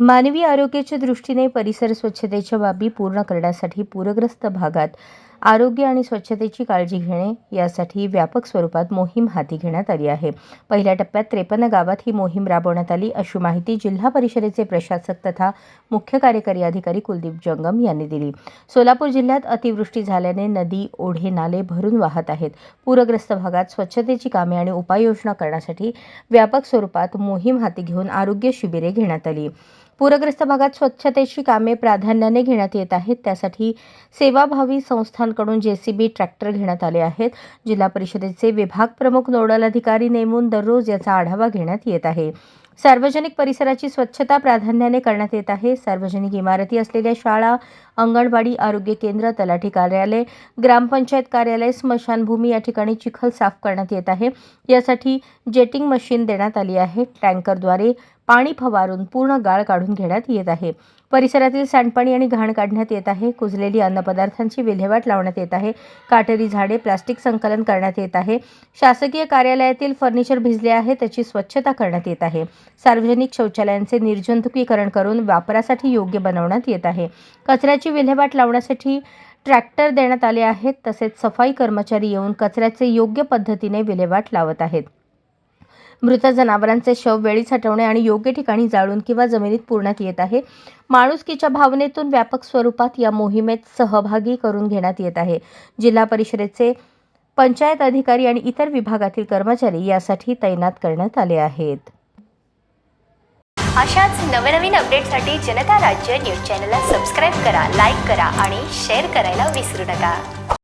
मानवी आरोग्याच्या दृष्टीने परिसर स्वच्छतेच्या बाबी पूर्ण करण्यासाठी पूरग्रस्त भागात आरोग्य आणि स्वच्छतेची काळजी घेणे यासाठी व्यापक स्वरूपात मोहीम हाती घेण्यात आली आहे. पहिल्या टप्प्यात त्रेपन्न गावात ही मोहीम राबवण्यात आली. अशी माहिती जिल्हा परिषदेचे प्रशासक तथा मुख्य कार्यकारी अधिकारी कुलदीप जंगम यांनी दिली. सोलापूर जिल्ह्यात अतिवृष्टी झाल्याने नदी ओढे नाले भरून वाहत आहेत. पूरग्रस्त भागात स्वच्छतेची कामे आणि उपाययोजना करण्यासाठी व्यापक स्वरूपात मोहीम हाती घेऊन आरोग्य शिबिरे घेण्यात आली. पूरग्रस्त भागात स्वच्छतेची कामे प्राधान्याने घेण्यात येत आहेत. त्यासाठी सेवाभावी संस्थांकडून जेसीबी ट्रॅक्टर घेण्यात आले आहेत. जिल्हा परिषदेचे विभाग प्रमुख नोडल अधिकारी नेमून दररोज याचा आढावा घेण्यात येत आहे. सार्वजनिक परिसराची स्वच्छता प्राधान्याने करण्यात येत आहे. सार्वजनिक इमारती असलेल्या शाळा अंगणवाडी आरोग्य केंद्र तलाठी कार्यालय ग्रामपंचायत कार्यालय स्मशानभूमी या ठिकाणी चिखल साफ करण्यात येत आहे. यासाठी जेटिंग मशीन देण्यात आली आहे. टँकरद्वारे पाणी फवारून पूर्ण गाळ काढून घेण्यात येत आहे. परिसरातील सांडपाणी आणि घाण काढण्यात येत आहे. कुजलेली अन्नपदार्थांची विल्हेवाट लावण्यात येत आहे. काटेरी झाडे प्लास्टिक संकलन करण्यात येत आहे. शासकीय कार्यालयातील फर्निचर भिजले आहे. त्याची स्वच्छता करण्यात येत आहे. सार्वजनिक शौचालयांचे निर्जंतुकीकरण करून वापरासाठी योग्य बनवण्यात येत आहे. कचऱ्याची विल्हेवाट लावण्यासाठी ट्रॅक्टर देण्यात आले आहेत. तसेच सफाई कर्मचारी येऊन कचऱ्याचे योग्य पद्धतीने विल्हेवाट लावत आहेत. मृत जनावरांचे शव वेळीच हटवणे आणि योग्य ठिकाणी जाळून किंवा जमिनीत पुरण्यात येत आहे. माणुसकीच्या भावनेतून व्यापक स्वरूपात या मोहिमेत सहभागी करून घेण्यात येत आहे. जिल्हा परिषदेचे पंचायत अधिकारी आणि इतर विभागातील कर्मचारी यासाठी तैनात करण्यात आले आहेत. अशाच नवनवीन अपडेटसाठी जनता राज्य न्यूज चॅनलला सबस्क्राईब करा लाईक करा आणि शेअर करायला विसरू नका.